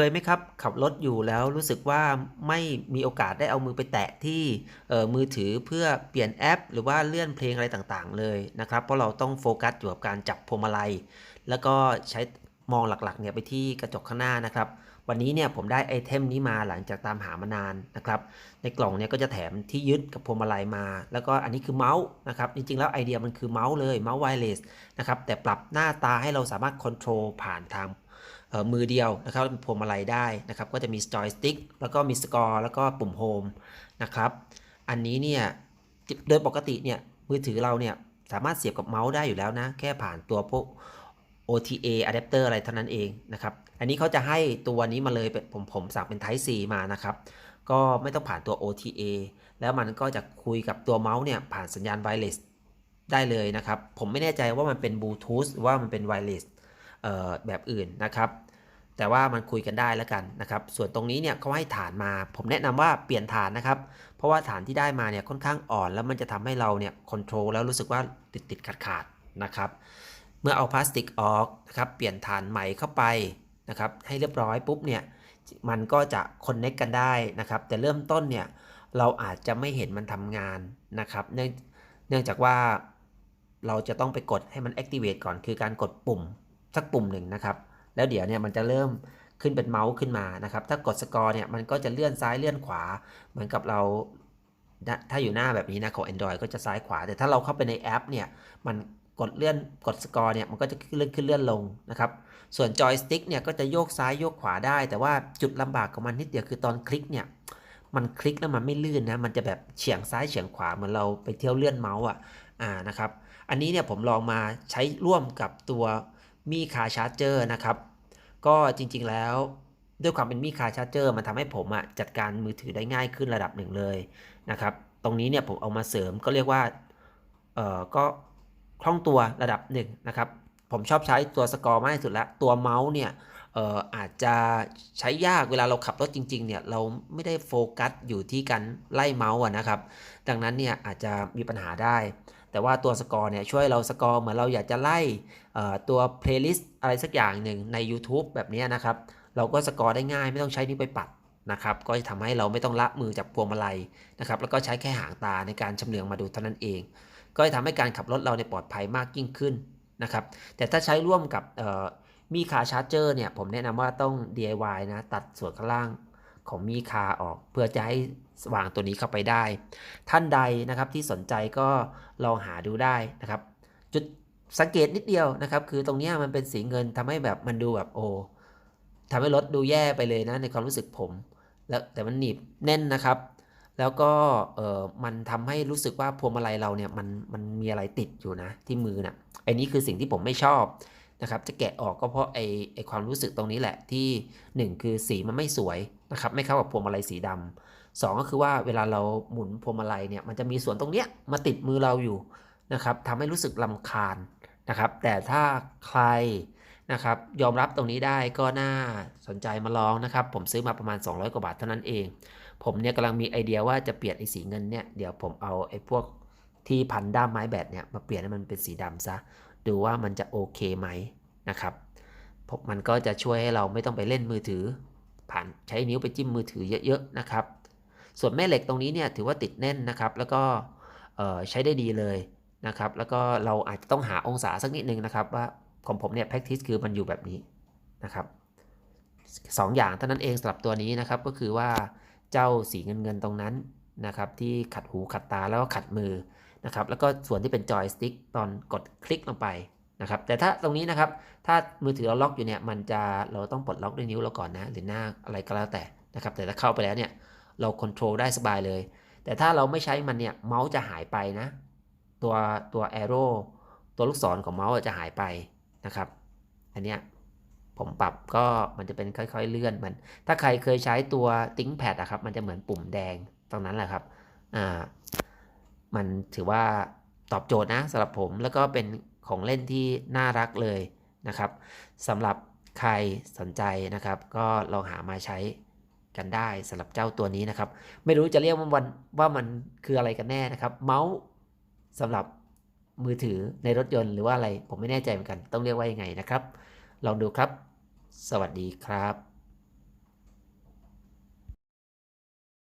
เคยไหมครับ ขับรถอยู่แล้วรู้สึกว่าไม่มีโอกาสได้เอามือไปแตะที่มือถือเพื่อเปลี่ยนแอป หรือว่าเลื่อนเพลงอะไรต่างๆ เลยนะครับ เพราะเราต้องโฟกัสอยู่กับการจับพวงมาลัย แล้วก็ใช้มองหลักๆเนี่ยไปที่กระจกข้างหน้านะครับ วันนี้เนี่ยผมได้ไอเทมนี้มาหลังจากตามหามานานนะครับ ในกล่องเนี่ยก็จะแถมที่ยึดกับพวงมาลัยมา แล้วก็อันนี้คือเมาส์นะครับ จริงๆแล้วไอเดียมันคือเมาส์เลยเมาส์ไวเลสนะครับ แต่ปรับหน้าตาให้เราสามารถค o n t r o l ผ่านทาง มือเดียวนะครับพวงมาลัยได้นะครับ ก็จะมีจอยสติ๊กแล้วก็มีสกอร์แล้วก็ปุ่มโฮมนะครับ อันนี้เนี่ยโดยปกติเนี่ยมือถือเราเนี่ยสามารถเสียบกับเมาส์ได้อยู่แล้วนะ แค่ผ่านตัวพวก OTA adapter อะไรเท่านั้นเองนะครับ อันนี้เขาจะให้ตัวนี้มาเลยเป็นผมผมสั่งเป็น Type C มานะครับ ก็ไม่ต้องผ่านตัว OTA แล้วมันก็จะคุยกับตัวเมาส์เนี่ยผ่านสัญญาณไวเลสได้เลยนะครับ ผมไม่แน่ใจว่ามันเป็นบลูทูธหรือว่ามันเป็นไวเลส แบบอื่นนะครับ แต่ว่ามันคุยกันได้แล้วกันนะครับ ส่วนตรงนี้เนี่ยเขาให้ฐานมา ผมแนะนำว่าเปลี่ยนฐานนะครับ เพราะว่าฐานที่ได้มาเนี่ยค่อนข้างอ่อนแล้วมันจะทำให้เราเนี่ยคอนโทรลแล้วรู้สึกว่าติดติดขาดขาดนะครับ เมื่อเอาพลาสติกออกนะครับเปลี่ยนฐานใหม่เข้าไปนะครับให้เรียบร้อยปุ๊บเนี่ยมันก็จะคอนเน็กกันได้นะครับ แต่เริ่มต้นเนี่ยเราอาจจะไม่เห็นมันทำงานนะครับ เนื่องเนื่องจากว่าเราจะต้องไปกดให้มัน activate ก่อนคือการกดปุ่ม สักปุ่มหนึ่งนะครับ แล้วเดี๋ยวเนี่ยมันจะเริ่มขึ้นเป็นเมาส์ขึ้นมานะครับ ถ้ากดสกอร์เนี่ยมันก็จะเลื่อนซ้ายเลื่อนขวา เหมือนกับเราถ้าอยู่หน้าแบบนี้นะของ Android ก็จะซ้ายขวา แต่ถ้าเราเข้าไปในแอปเนี่ยมันกดเลื่อนกดสกอร์เนี่ยมันก็จะเลื่อนขึ้นเลื่อนลงนะครับส่วนจอยสติ๊กเนี่ยก็จะโยกซ้ายโยกขวาได้ แต่ว่าจุดลำบากของมันนิดเดียวคือตอนคลิกเนี่ยมันคลิกแล้วมันไม่ลื่นนะมันจะแบบเฉียงซ้ายเฉียงขวาเหมือนเราไปเที่ยวเลื่อนเมาส์อะอ่านะครับอันนี้เนี่ยผมลองมาใช้ร่วมกับตัว มีคาชาร์เจอร์นะครับ ก็จริงๆแล้วด้วยความเป็นมีคาชาร์เจอร์มันทำให้ผมอะจัดการมือถือได้ง่ายขึ้นระดับหนึ่งเลยนะครับ ตรงนี้เนี่ยผมเอามาเสริมก็เรียกว่าเอ่อก็คล่องตัวระดับหนึ่งนะครับ ผมชอบใช้ตัวสกอร์มากที่สุดแล้วตัวเมาส์เนี่ย อ่ออาจจะใช้ยากเวลาเราขับรถจริงๆเนี่ยเราไม่ได้โฟกัสอยู่ที่การไล่เมาส์อะนะครับ ดังนั้นเนี่ยอาจจะมีปัญหาได้ แต่ว่าตัวสกอร์เนี่ยช่วยเราสกอร์เหมือนเราอยากจะไล่เอ่อตัวเพลย์ลิสต์อะไรสักอย่างหนึ่งใน YouTube แบบนี้นะครับ เราก็สกอร์ได้ง่ายไม่ต้องใช้นิ้วไปปัดนะครับก็จะทำให้เราไม่ต้องละมือจากพวงมาลัยนะครับแล้วก็ใช้แค่หางตาในการชำเลืองมาดูเท่านั้นเอง ก็จะทำให้การขับรถเราในปลอดภัยมากยิ่งขึ้นนะครับแต่ถ้าใช้ร่วมกับ มีคาชาร์เจอร์เนี่ยผมแนะนำว่าต้อง DIY นะตัดส่วนข้างล่างของมีคาออกเพื่อจะให้วางตัวนี้เข้าไปได้ ท่านใดนะครับที่สนใจก็ลองหาดูได้นะครับ จุดสังเกตนิดเดียวนะครับ คือตรงนี้มันเป็นสีเงินทำให้แบบมันดูแบบโอ้ทำให้รถดูแย่ไปเลยนะในความรู้สึกผม แล้วแต่มันหนีบแน่นนะครับ แล้วก็เออมันทำให้รู้สึกว่าพวงมาลัยเราเนี่ยมันมันมีอะไรติดอยู่นะที่มือนะ่ะไอ้นี้คือสิ่งที่ผมไม่ชอบ นะครับจะแกะออกก็เพราะไอไอความรู้สึกตรงนี้แหละที่ 1 คือสีมันไม่สวยนะครับไม่เข้ากับพวงมาลัยสีดำสองก็คือว่าเวลาเราหมุนพวงมาลัยเนี่ยมันจะมีส่วนตรงเนี้ยมาติดมือเราอยู่นะครับทำให้รู้สึกลำคาญนะครับแต่ถ้าใครนะครับยอมรับตรงนี้ได้ก็น่าสนใจมาลองนะครับ ผมซื้อมาประมาณ 200 กว่าบาทเท่านั้นเอง ผมเนี่ยกำลังมีไอเดียว่าจะเปลี่ยนไอสีเงินเนี่ยเดี๋ยวผมเอาไอพวกที่พันด้ามไม้แบตเนี่ยมาเปลี่ยนให้มันเป็นสีดำซะ ดูว่ามันจะโอเคไหมนะครับผมมันก็จะช่วยให้เราไม่ต้องไปเล่นมือถือ ผ่านใช้นิ้วไปจิ้มมือถือเยอะๆนะครับ ส่วนแม่เหล็กตรงนี้เนี่ยถือว่าติดแน่นนะครับ แล้วก็ใช้ได้ดีเลยนะครับ แล้วก็เราอาจจะต้องหาองศาสักนิดนึงนะครับ ว่าของผมเนี่ย practice คือมันอยู่แบบนี้นะครับสองอย่างเท่านั้นเองสำหรับตัวนี้นะครับ ก็คือว่าเจ้าสีเงินเงินตรงนั้นนะครับ ที่ขัดหูขัดตาแล้วก็ขัดมือ นะครับแล้วก็ส่วนที่เป็นจอยสติ๊กตอนกดคลิกลงไปนะครับแต่ถ้าตรงนี้นะครับถ้ามือถือเราล็อกอยู่เนี่ยมันจะเราต้องปลดล็อกด้วยนิ้วเราก่อนนะหรือหน้าอะไรก็แล้วแต่นะครับแต่ถ้าเข้าไปแล้วเนี่ยเราควบคุมได้สบายเลย แต่ถ้าเราไม่ใช้มันเนี่ยเมาส์จะหายไปนะตัวตัวแอโร่ตัวลูกศรของเมาส์จะหายไปนะครับอันเนี้ยผมปรับก็มันจะเป็นค่อยๆเลื่อนมัน ถ้าใครเคยใช้ตัวติ้งแพดอะครับมันจะเหมือนปุ่มแดงตรงนั้นแหละครับอ่า มันถือว่าตอบโจทย์นะสำหรับผมแล้วก็เป็นของเล่นที่น่ารักเลยนะครับสำหรับใครสนใจนะครับ ก็ลองหามาใช้กันได้สำหรับเจ้าตัวนี้นะครับ ไม่รู้จะเรียกว่ามันว่ามันคืออะไรกันแน่นะครับ เมาส์สำหรับมือถือในรถยนต์หรือว่าอะไรผมไม่แน่ใจเหมือนกัน ต้องเรียกว่ายังไงนะครับ ลองดูครับ สวัสดีครับ